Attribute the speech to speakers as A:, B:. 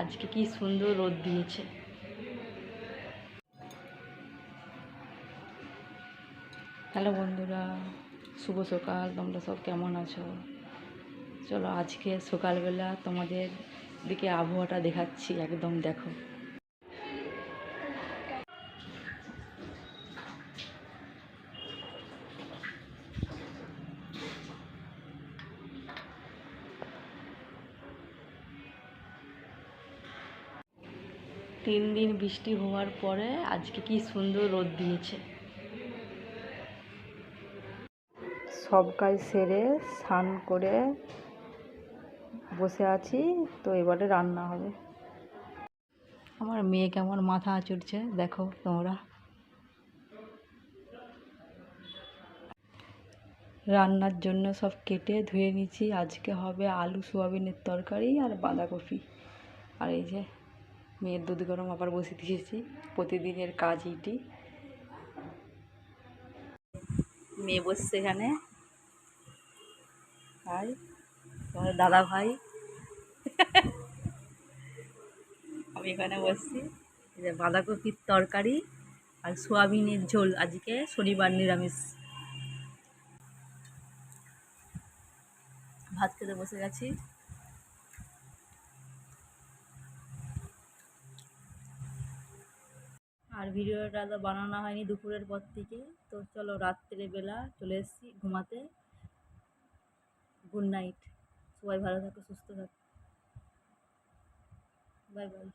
A: আজকে কি সুন্দর রোদ দিয়েছে। হ্যালো বন্ধুরা, শুভ সকাল, তোমরা সব কেমন আছো? চলো আজকে সকালবেলা তোমাদের দিকে আবহাওয়াটা দেখাচ্ছি, একদম দেখো। তিন দিন বৃষ্টি হওয়ার পরে আজকে কি সুন্দর রোদ দিয়েছে। সব কাজ সেরে স্নান করে বসে আছি তো এবারে রান্না হবে। আমার মেয়ে কেমন মাথা চড়ছে দেখো তোমরা। রান্নার জন্য সব কেটে ধুয়ে নিচ্ছি আজকে হবে আলু সোয়াবিনের তরকারি আর বাঁধাকপি। আর এই যে মেয়ের দুধ গরম আবার বসে দিয়েছি। প্রতিদিনের কাজ এটি মেয়ে বসছে এখানে। আর তোমার দাদা ভাই। আমি এখানে বসছি। বাঁধাকপির তরকারি আর সোয়াবিনের ঝোল আজকে শনিবার নিরামিষ। ভাত খেতে বসে গেছি। আর ভিডিওটা তো বানানো হয়নি দুপুরের পর থেকে। তো চলো রাত্রেবেলা চলে এসেছি ঘুমাতে। গুড নাইট সবাই ভালো থাকো, সুস্থ থাকো। Bye bye